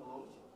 technology.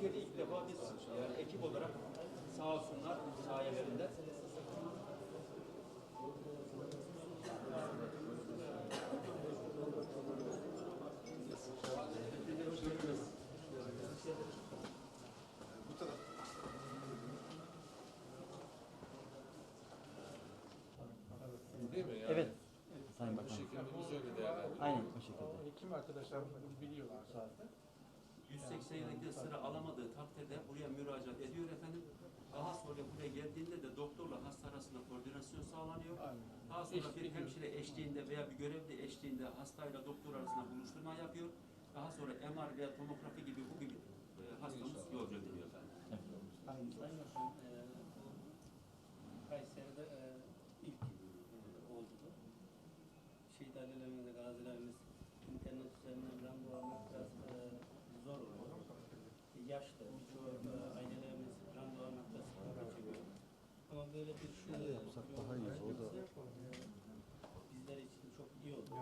Türkiye'de ilk defa biz yani ekip olarak sağ olsunlar sayelerinde Değil mi? Yani Evet. Sayın Bu Bakan. şekilde öyle değerlendiriyoruz. Aynen bu şekilde. Hekim arkadaşlar biliyorlar zaten. 187'de sıra alamadığı takdirde buraya müracaat ediyor efendim. Daha sonra buraya geldiğinde de doktorla hasta arasında koordinasyon sağlanıyor. Daha sonra bir hemşire eşliğinde veya bir görevli eşliğinde hastayla doktor arasında buluşturma yapıyor. Daha sonra MR veya tomografi gibi bu gibi e, hastamız yolcu ediliyor efendim. Sayın Bakan, e, bu Kayseri'de böyle bir şey yapsak daha iyi olur. Bizler için çok iyi oldu.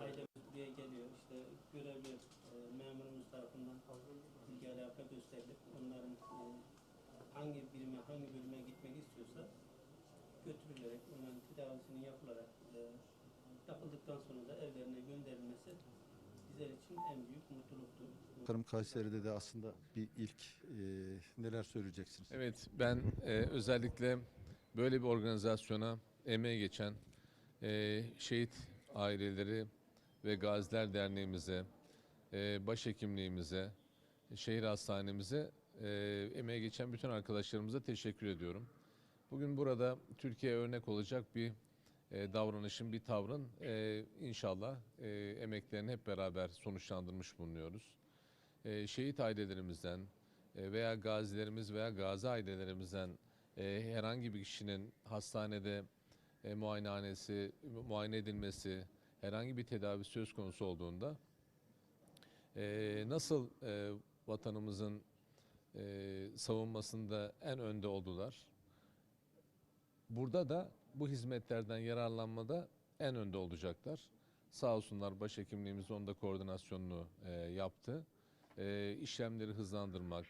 Ailemiz buraya geliyor, işte görevli e, memurumuz tarafından ilgi alaka gösterilip onların e, hangi birime, hangi bölüme gitmek istiyorsa götürülerek, onların tedavisinin yapılarak e, yapıldıktan sonra da evlerine gönderilmesi bizler için en büyük mutluluktu. Bakanım Kayseri'de de aslında bir ilk e, neler söyleyeceksiniz? Evet ben e, özellikle böyle bir organizasyona emeği geçen e, şehit aileleri ve Gaziler Derneğimize, e, başhekimliğimize, şehir hastanemize e, emeği geçen bütün arkadaşlarımıza teşekkür ediyorum. Bugün burada Türkiye'ye örnek olacak bir e, davranışın, bir tavrın e, inşallah e, emeklerini hep beraber sonuçlandırmış bulunuyoruz. E, şehit ailelerimizden e, veya gazilerimiz veya gazi ailelerimizden e, herhangi bir kişinin hastanede e, muayenehanesi, muayene edilmesi, herhangi bir tedavi söz konusu olduğunda e, nasıl e, vatanımızın e, savunmasında en önde oldular. Burada da bu hizmetlerden yararlanmada en önde olacaklar. Sağ olsunlar başhekimliğimiz onda koordinasyonunu e, yaptı. E, işlemleri hızlandırmak,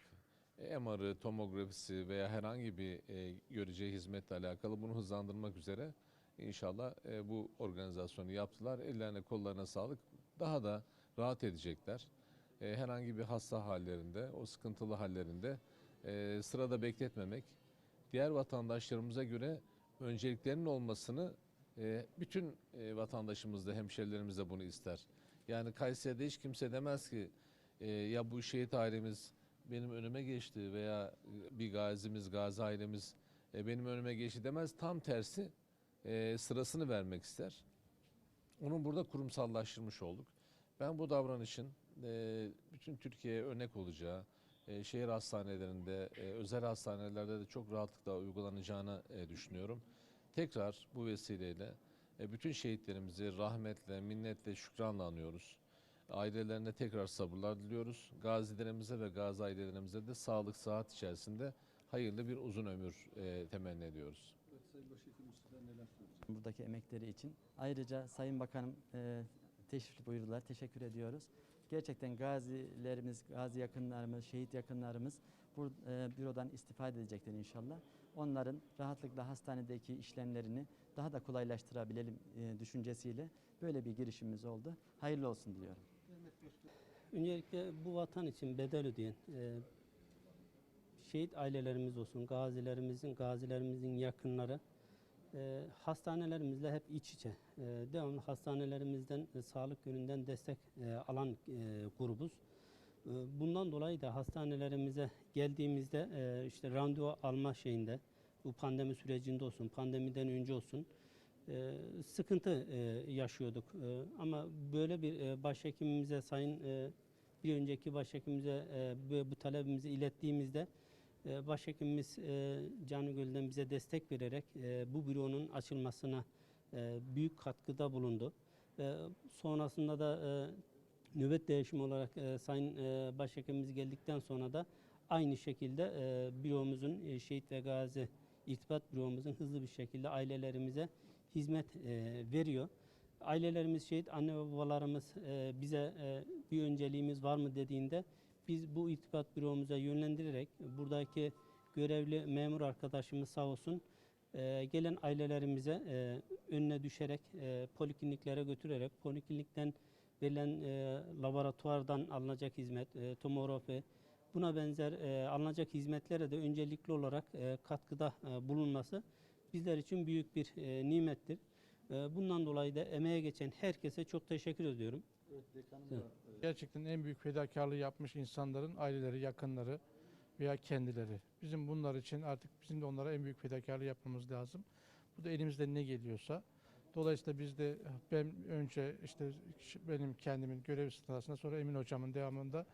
MR'ı, tomografisi veya herhangi bir e, göreceği hizmetle alakalı bunu hızlandırmak üzere inşallah e, bu organizasyonu yaptılar. Ellerine kollarına sağlık. Daha da rahat edecekler. E, herhangi bir hasta hallerinde, o sıkıntılı hallerinde e, sırada bekletmemek, diğer vatandaşlarımıza göre önceliklerinin olmasını e, bütün e, vatandaşımız da hemşerilerimiz de bunu ister. Yani Kayseri'de hiç kimse demez ki e, ya bu şehit ailemiz benim önüme geçti veya bir gazimiz, gazi ailemiz e, benim önüme geçti demez. Tam tersi e, sırasını vermek ister. Onu burada kurumsallaştırmış olduk. Ben bu davranışın e, bütün Türkiye'ye örnek olacağı, e, şehir hastanelerinde, e, özel hastanelerde de çok rahatlıkla uygulanacağını e, düşünüyorum. Tekrar bu vesileyle e, bütün şehitlerimizi rahmetle, minnetle, şükranla anıyoruz. Ailelerine tekrar sabırlar diliyoruz. Gazilerimize ve gazi ailelerimize de sağlık, sıhhat içerisinde hayırlı bir uzun ömür e, temenni ediyoruz. buradaki emekleri için. Ayrıca Sayın Bakanım e, teşrif buyurdular. Teşekkür ediyoruz. Gerçekten gazilerimiz, gazi yakınlarımız, şehit yakınlarımız bu e, bürodan istifade edecekler inşallah. Onların rahatlıkla hastanedeki işlemlerini daha da kolaylaştırabilelim e, düşüncesiyle böyle bir girişimimiz oldu. Hayırlı olsun diliyorum. Öncelikle bu vatan için bedel ödeyen e, şehit ailelerimiz olsun, gazilerimizin, gazilerimizin yakınları e, hastanelerimizle hep iç içe. E, devamlı hastanelerimizden e, sağlık yönünden destek e, alan e, grubuz. E, bundan dolayı da hastanelerimize geldiğimizde e, işte randevu alma şeyinde bu pandemi sürecinde olsun, pandemiden önce olsun e, sıkıntı e, yaşıyorduk. E, ama böyle bir e, başhekimimize, sayın e, bir önceki başhekimimize e, bu, talebimizi ilettiğimizde e, başhekimimiz e, Canı Göl'den bize destek vererek e, bu büronun açılmasına e, büyük katkıda bulundu. E, sonrasında da e, nöbet değişimi olarak e, Sayın e, Başhekimimiz geldikten sonra da aynı şekilde e, büromuzun e, şehit ve gazi irtibat büromuzun hızlı bir şekilde ailelerimize hizmet e, veriyor. Ailelerimiz şehit, anne ve babalarımız e, bize e, bir önceliğimiz var mı dediğinde biz bu irtibat büromuza yönlendirerek buradaki görevli memur arkadaşımız sağ olsun e, gelen ailelerimize önüne düşerek polikliniklere götürerek poliklinikten verilen laboratuvardan alınacak hizmet, tomografi buna benzer alınacak hizmetlere de öncelikli olarak katkıda bulunması bizler için büyük bir nimettir. E, bundan dolayı da emeğe geçen herkese çok teşekkür ediyorum. Gerçekten en büyük fedakarlığı yapmış insanların aileleri, yakınları veya kendileri. Bizim bunlar için artık bizim de onlara en büyük fedakarlığı yapmamız lazım. Bu da elimizden ne geliyorsa. Dolayısıyla biz de ben önce işte benim kendimin görev sırasında sonra Emin hocamın devamında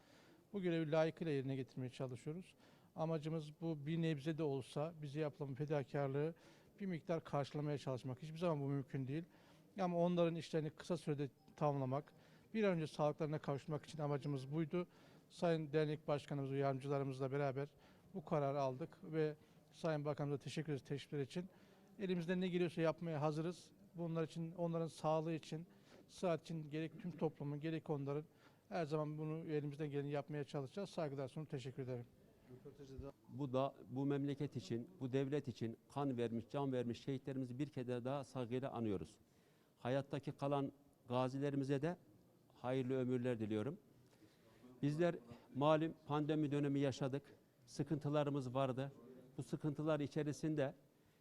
bu görevi layıkıyla yerine getirmeye çalışıyoruz. Amacımız bu bir nebze de olsa bize yapılan fedakarlığı bir miktar karşılamaya çalışmak. Hiçbir zaman bu mümkün değil. Ama onların işlerini kısa sürede tamamlamak, bir an önce sağlıklarına kavuşmak için amacımız buydu. Sayın Dernek Başkanımız ve yardımcılarımızla beraber bu kararı aldık ve Sayın Bakanımıza teşekkür ederiz teşvikler için. Elimizden ne geliyorsa yapmaya hazırız. Bunlar için, onların sağlığı için, sıhhat için gerek tüm toplumun gerek onların her zaman bunu elimizden geleni yapmaya çalışacağız. Saygılar sunup teşekkür ederim. Bu da bu memleket için, bu devlet için kan vermiş, can vermiş şehitlerimizi bir kere daha saygıyla anıyoruz. Hayattaki kalan gazilerimize de hayırlı ömürler diliyorum. Bizler malum pandemi dönemi yaşadık. Sıkıntılarımız vardı. Bu sıkıntılar içerisinde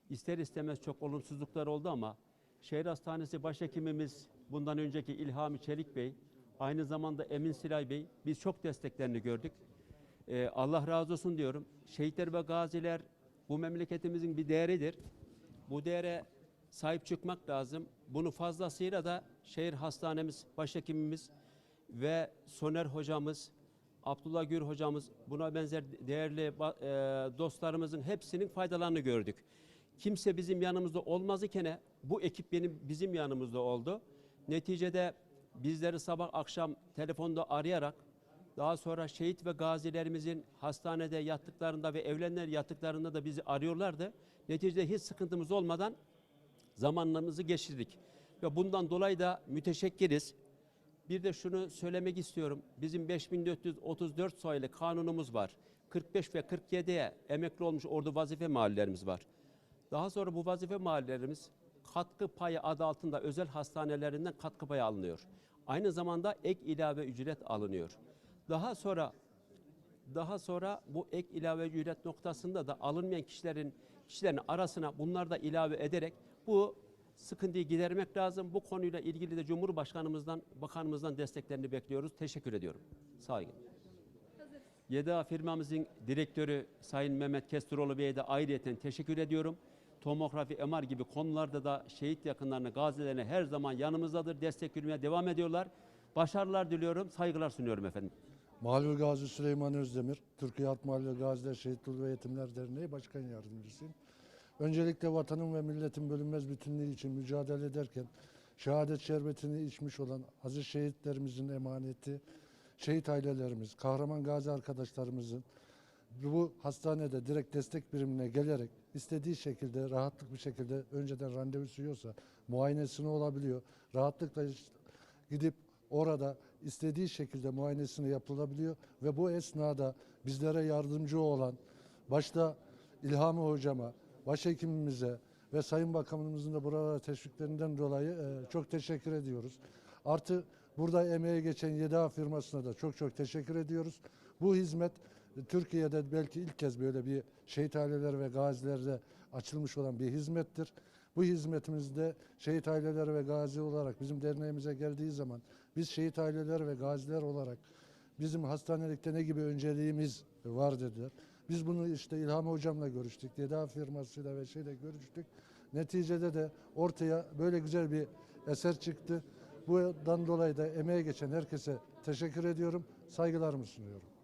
ister istemez çok olumsuzluklar oldu ama şehir hastanesi başhekimimiz bundan önceki İlhami Çelik Bey, aynı zamanda Emin Silay Bey biz çok desteklerini gördük. Ee, Allah razı olsun diyorum. Şehitler ve gaziler bu memleketimizin bir değeridir. Bu değere sahip çıkmak lazım. Bunu fazlasıyla da şehir hastanemiz, başhekimimiz ve Soner hocamız, Abdullah Gür hocamız, buna benzer değerli e, dostlarımızın hepsinin faydalarını gördük. Kimse bizim yanımızda olmaz iken bu ekip benim bizim yanımızda oldu. Neticede bizleri sabah akşam telefonda arayarak daha sonra şehit ve gazilerimizin hastanede yattıklarında ve evlenler yattıklarında da bizi arıyorlardı. Neticede hiç sıkıntımız olmadan zamanlarımızı geçirdik. Ve bundan dolayı da müteşekkiriz. Bir de şunu söylemek istiyorum. Bizim 5434 sayılı kanunumuz var. 45 ve 47'ye emekli olmuş ordu vazife mahallelerimiz var. Daha sonra bu vazife mahallelerimiz katkı payı adı altında özel hastanelerinden katkı payı alınıyor. Aynı zamanda ek ilave ücret alınıyor. Daha sonra daha sonra bu ek ilave ücret noktasında da alınmayan kişilerin kişilerin arasına bunlar da ilave ederek bu sıkıntıyı gidermek lazım. Bu konuyla ilgili de Cumhurbaşkanımızdan, bakanımızdan desteklerini bekliyoruz. Teşekkür ediyorum. Sağ olun. YEDA firmamızın direktörü Sayın Mehmet Kesturoğlu Bey'e de ayrıyeten teşekkür ediyorum. Tomografi, MR gibi konularda da şehit yakınlarına, gazilerine her zaman yanımızdadır. Destek vermeye devam ediyorlar. Başarılar diliyorum, saygılar sunuyorum efendim. Malul Gazi Süleyman Özdemir, Türkiye Halk Mahalle Gaziler Şehitler ve Yetimler Derneği Başkan Yardımcısıyım. Öncelikle vatanın ve milletin bölünmez bütünlüğü için mücadele ederken şehadet şerbetini içmiş olan aziz şehitlerimizin emaneti, şehit ailelerimiz, kahraman gazi arkadaşlarımızın bu hastanede direkt destek birimine gelerek istediği şekilde rahatlık bir şekilde önceden randevusu yoksa muayenesini olabiliyor. Rahatlıkla gidip orada istediği şekilde muayenesini yapılabiliyor ve bu esnada bizlere yardımcı olan başta İlhami hocama, başhekimimize ve Sayın Bakanımızın da buralara teşviklerinden dolayı e, çok teşekkür ediyoruz. Artı burada emeğe geçen YEDA firmasına da çok çok teşekkür ediyoruz. Bu hizmet Türkiye'de belki ilk kez böyle bir şehit aileleri ve gazilerde açılmış olan bir hizmettir. Bu hizmetimizde şehit aileleri ve gazi olarak bizim derneğimize geldiği zaman biz şehit aileleri ve gaziler olarak bizim hastanelikte ne gibi önceliğimiz var dediler. Biz bunu işte İlham Hocam'la görüştük, YEDA firmasıyla ve şeyle görüştük. Neticede de ortaya böyle güzel bir eser çıktı. Bundan dolayı da emeğe geçen herkese teşekkür ediyorum, saygılarımı sunuyorum.